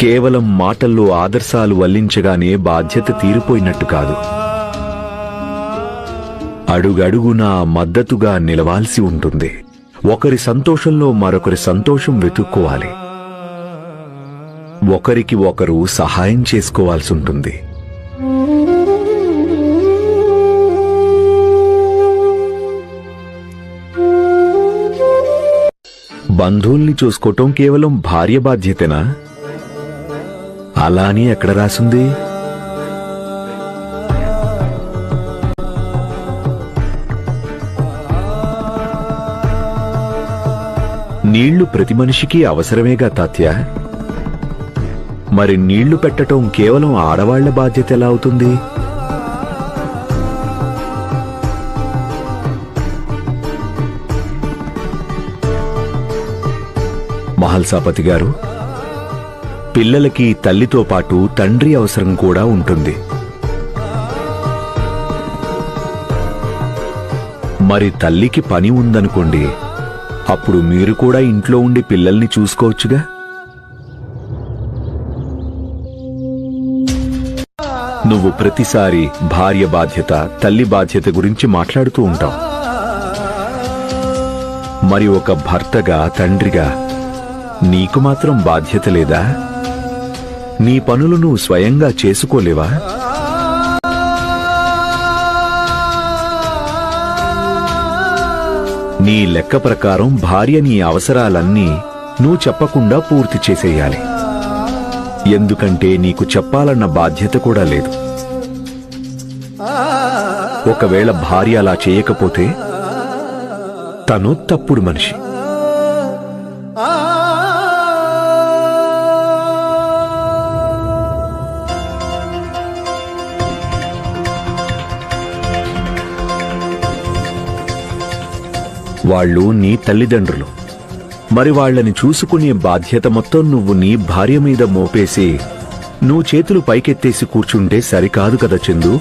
కేవలం మాటల్లో ఆదర్శాలు వల్లించగానే బాధ్యత తీరిపోయినట్టు కాదు. అడుగడుగునా మద్దతుగా నిలవాల్సి ఉంటుంది. ఒకరి సంతోషంలో మరొకరి సంతోషం వెతుక్కోవాలి. ఒకరికి ఒకరు సహాయం చేసుకోవాల్సి ఉంటుంది. బంధువుల్ని చూసుకోవటం కేవలం భార్య బాధ్యతనా? అలా అని ఎక్కడ రాసింది? నీళ్ళు ప్రతి మనిషికి అవసరమేగా తాత్య. మరి నీళ్ళు పెట్టటం కేవలం ఆడవాళ్ళ బాధ్యత ఎలా అవుతుంది? మహల్సాపతి గారు పిల్లలకి తల్లితో పాటు తండ్రి అవసరం కూడా ఉంటుంది. మరి తల్లికి పని ఉందనుకోండి అప్పుడు మీరు కూడా ఇంట్లో ఉండి పిల్లల్ని చూసుకోవచ్చుగా? నువ్వు ప్రతిసారి భార్య బాధ్యత తల్లి బాధ్యత గురించి మాట్లాడుతూ ఉంటావు. మరి ఒక భర్తగా తండ్రిగా నీకు మాత్రం బాధ్యత లేదా? నీ పనులు నువ్వు స్వయంగా చేసుకోలేవా? నీ లెక్క ప్రకారం భార్య నీ అవసరాలన్నీ నువ్వు చెప్పకుండా పూర్తి చేసేయాలి. ఎందుకంటే నీకు చెప్పాలన్న బాధ్యత కూడా లేదు. ఒకవేళ భార్య అలా చేయకపోతే తను తప్పుడు మనిషి. వాళ్ళు నీ తల్లిదండ్రులు. మరి వాళ్ళని చూసుకునే బాధ్యత మొత్తం నువ్వు నీ భార్య మీద మోపేసి నువ్వు చేతులు పైకెత్తేసి కూర్చుంటే సరికాదు కదా చందు?